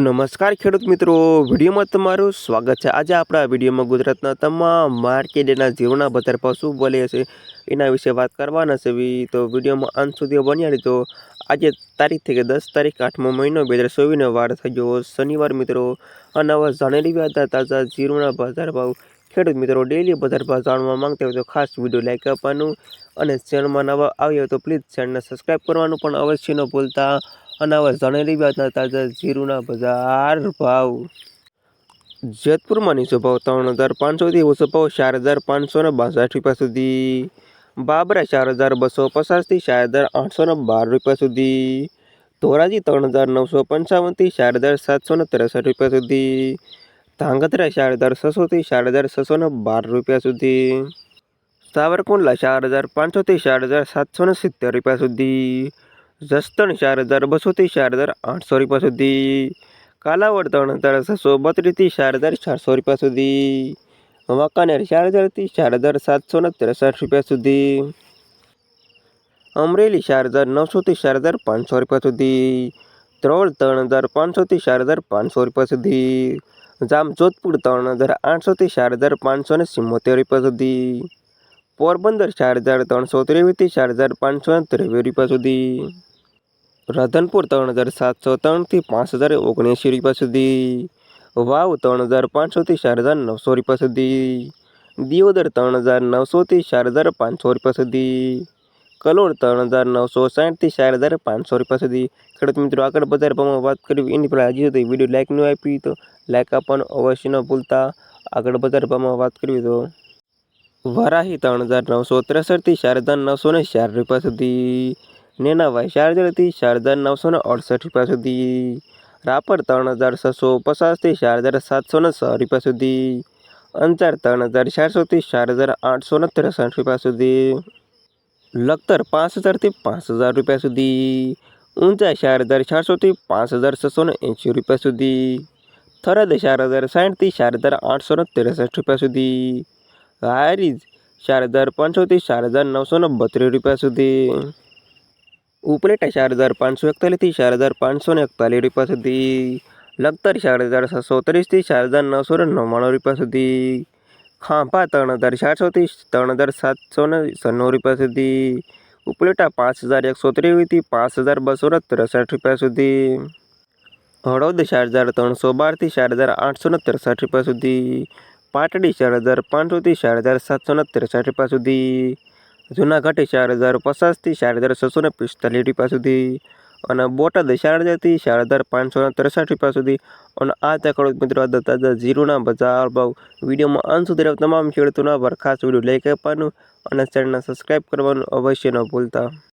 નમસ્કાર ખેડૂત મિત્રો. વિડીયોમાં તમારું સ્વાગત છે. આજે આપણા વિડીયોમાં ગુજરાતના તમામ માર્કેટના જીવના બજાર ભાવ શું બોલે છે એના વિશે વાત કરવાના છે. તો વિડીયોમાં અંત સુધી બન્યા તો આજે તારીખ થઈ ગઈ દસ તારીખ આઠમો મહિનો બે હજાર ચોવીસનો વાર થઈ ગયો. શનિવાર મિત્રો અને હવે જાણેલી રહ્યા તાજા જીરુના બજાર ભાવ ખેડૂત મિત્રો ડેલી બજાર ભાવ જાણવા માંગતા હોય તો ખાસ વીડિયો લાઈક આપવાનું અને ચેનલમાં નવા આવ્યો તો પ્લીઝ ચેનલને સબસ્ક્રાઈબ કરવાનું પણ અવશ્ય ન ભૂલતા. અને જાણેલી વાતના તાજા જીરુના બજાર ભાવ. જેતપુરમાં નીચો ભાવ ત્રણ હજાર પાંચસોથી ઓછો ભાવ ચાર હજાર પાંચસો ને બાસઠ રૂપિયા સુધી. બાબરા ચાર હજાર બસો પચાસથી ચાર હજાર આઠસો ને બાર રૂપિયા સુધી. ધોરાજી ત્રણ હજાર નવસો પંચાવનથી ચાર હજાર સાતસો ને ત્રેસઠ રૂપિયા સુધી. ધાંગધ્રા ચાર હજાર છસોથી ચાર હજાર છસો ને બાર રૂપિયા સુધી. સાવરકુંડલા ચાર હજાર પાંચસોથી ચાર હજાર સાતસો ને સિત્તેર રૂપિયા સુધી. જસદણ ચાર હજાર બસોથી ચાર હજાર આઠસો રૂપિયા સુધી કાલાવડ ત્રણ હજાર છસો બત્રીસથી ચાર હજાર ચારસો રૂપિયા સુધી વાંકાનેર ચાર હજારથી ચાર હજાર સાતસો ને ત્રેસઠ રૂપિયા સુધી. અમરેલી ચાર હજાર નવસોથી ચાર હજાર પાંચસો રૂપિયા સુધી ત્રણ ત્રણ હજાર પાંચસોથી ચાર હજાર પાંચસો રૂપિયા સુધી જામજોધપુર ત્રણ હજાર આઠસોથી ચાર હજાર પાંચસો ને સિત્તોતેર રૂપિયા સુધી. પોરબંદર ચાર હજાર ત્રણસો ત્રેવીસથી ચાર હજાર પાંચસો ને ત્રેવીસ રૂપિયા સુધી. રાધનપુર ત્રણ હજાર સાતસો ત્રણથી પાંચ હજાર ઓગણએંશી રૂપિયા સુધી વાવ ત્રણ હજાર પાંચસોથી ચાર હજાર નવસો રૂપિયા સુધી દિયોદર ત્રણ હજાર નવસોથી ચાર હજાર પાંચસો રૂપિયા સુધી કલોડ ત્રણ હજાર નવસો સાઠથી ચાર હજાર પાંચસો રૂપિયા સુધી ખેડૂત મિત્રો, આગળ બજાર ભાવમાં વાત કરવી એની પહેલાં હજી સુધી વીડિયો લાઇક ન આપી તો લાઇક આપવાનું અવશ્ય ન ભૂલતા. આગળ બજાર ભાવમાં વાત કરવી તો વરાહી ત્રણ હજાર નવસો ત્રેસઠથી ચાર હજાર નવસો ને ચાર રૂપિયા સુધી નેનાભાઈ ચાર હજારથી ચાર હજાર નવસો ને અડસઠ રૂપિયા સુધી. રાપર ત્રણ હજાર છસો પચાસથી ચાર હજાર સાતસો ને છ રૂપિયા સુધી. અંજાર ત્રણ હજાર ચારસોથી ચાર હજાર આઠસો ને ત્રેસઠ રૂપિયા સુધી. લખતર પાંચ હજારથી પાંચ હજાર રૂપિયા સુધી. ઊંચા ચાર હજાર ચારસોથી પાંચ હજાર છસો ને એંશી રૂપિયા સુધી. થરાદ ચાર હજાર સાઠથી ચાર હજાર આઠસો ને ત્રેસઠ રૂપિયા સુધી. હારીજ ચાર હજાર પાંચસોથી ચાર હજાર નવસો ને બત્રીસ રૂપિયા સુધી. ઉપલેટા ચાર હજાર પાંચસો એકતાલીસથી ચાર હજાર પાંચસો ને એકતાલીસ રૂપિયા સુધી લગતર ચાર હજાર સાતસો ત્રીસથી ચાર હજાર નવસો ને નવ્વાણું રૂપિયા સુધી, ખાંભા ત્રણ હજાર ચારસોથી ત્રણ હજાર સાતસો ને સન્નું રૂપિયા સુધી, ઉપલેટા પાંચ હજાર એકસો ત્રેવીસથી પાંચ હજાર બસો ને ત્રેસઠ રૂપિયા સુધી હળવદ ચાર હજાર ત્રણસો બારથી ચાર હજાર આઠસો ને ત્રેસઠ રૂપિયા સુધી, પાટડી ચાર હજાર પાંચસોથી ચાર હજાર સાતસો ને ત્રેસઠ રૂપિયા સુધી જૂનાગઢ ચાર હજાર પચાસથી ચાર હજાર છસો ને પિસ્તાલીસ રૂપિયા સુધી અને બોટાદ ચાર હજારથી ચાર હજાર પાંચસો ને ત્રેસઠ રૂપિયા સુધી. અને આ ત્યાં ખેડૂત મિત્રો તાજા જીરુના બજાર ભાવ. વિડીયોમાં અંત સુધી તમામ ખેડૂતોના પર ખાસ વીડિયો લાઈક આપવાનું અને ચેનલને સબસ્ક્રાઈબ કરવાનું અવશ્ય ન ભૂલતા.